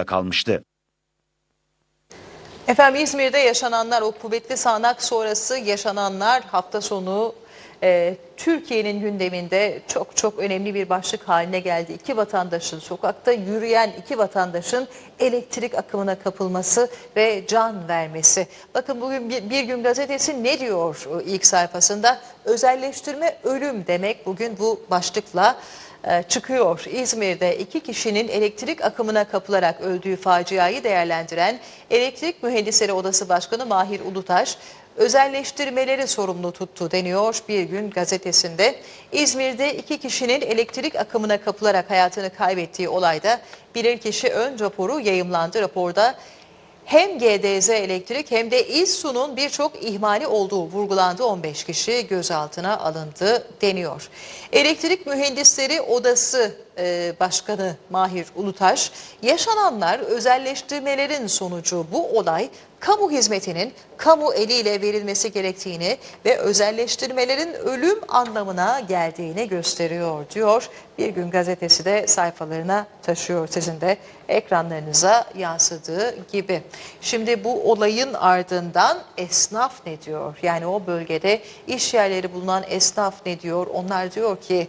zorunda kalmıştı. Efendim İzmir'de yaşananlar o kuvvetli sağanak sonrası yaşananlar hafta sonu e, Türkiye'nin gündeminde çok çok önemli bir başlık haline geldi. İki vatandaşın sokakta yürüyen iki vatandaşın elektrik akımına kapılması ve can vermesi. Bakın bugün bir, bir gün gazetesi ne diyor ilk sayfasında? Özelleştirme ölüm demek bugün bu başlıkla e, çıkıyor. İzmir'de iki kişinin elektrik akımına kapılarak öldüğü faciayı değerlendiren Elektrik Mühendisleri Odası Başkanı Mahir Ulutaş, özelleştirmeleri sorumlu tuttu deniyor bir gün gazetesinde. İzmir'de iki kişinin elektrik akımına kapılarak hayatını kaybettiği olayda bilirkişi ön raporu yayımlandı. Raporda hem GDZ Elektrik hem de İSSU'nun birçok ihmali olduğu vurgulandı. 15 kişi gözaltına alındı deniyor. Elektrik Mühendisleri Odası e, Başkanı Mahir Ulutaş, yaşananlar özelleştirmelerin sonucu bu olay kamu hizmetinin kamu eliyle verilmesi gerektiğini ve özelleştirmelerin ölüm anlamına geldiğini gösteriyor diyor. Bir gün gazetesi de sayfalarına taşıyor sizin de ekranlarınıza yansıdığı gibi. Şimdi bu olayın ardından esnaf ne diyor? Yani o bölgede iş yerleri bulunan esnaf ne diyor? Onlar diyor ki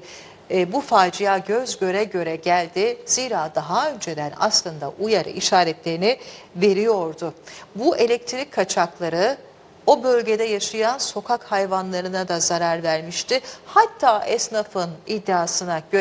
e, bu facia göz göre göre geldi. Zira daha önceden aslında uyarı işaretlerini veriyordu. Bu elektrik kaçakları o bölgede yaşayan sokak hayvanlarına da zarar vermişti. Hatta esnafın iddiasına göre